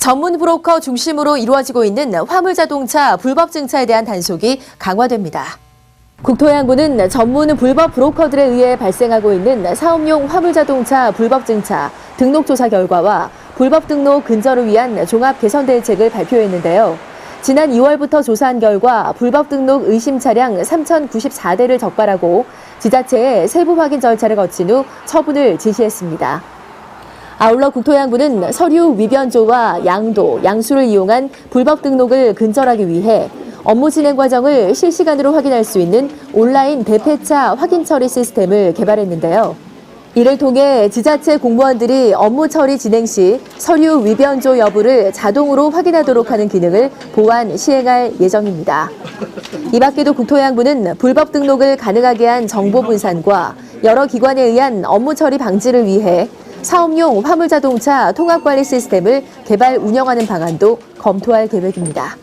전문 브로커 중심으로 이루어지고 있는 화물자동차 불법 증차에 대한 단속이 강화됩니다. 국토해양부는 전문 불법 브로커들에 의해 발생하고 있는 사업용 화물자동차 불법 증차 등록 조사 결과와 불법 등록 근절을 위한 종합 개선 대책을 발표했는데요. 지난 2월부터 조사한 결과 불법 등록 의심 차량 3,094대를 적발하고 지자체에 세부 확인 절차를 거친 후 처분을 지시했습니다. 아울러 국토해양부는 서류 위변조와 양도, 양수를 이용한 불법 등록을 근절하기 위해 업무 진행 과정을 실시간으로 확인할 수 있는 온라인 대패차 확인 처리 시스템을 개발했는데요. 이를 통해 지자체 공무원들이 업무 처리 진행 시 서류 위변조 여부를 자동으로 확인하도록 하는 기능을 보완 시행할 예정입니다. 이 밖에도 국토해양부는 불법 등록을 가능하게 한 정보 분산과 여러 기관에 의한 업무 처리 방지를 위해 사업용 화물자동차 통합관리 시스템을 개발 운영하는 방안도 검토할 계획입니다.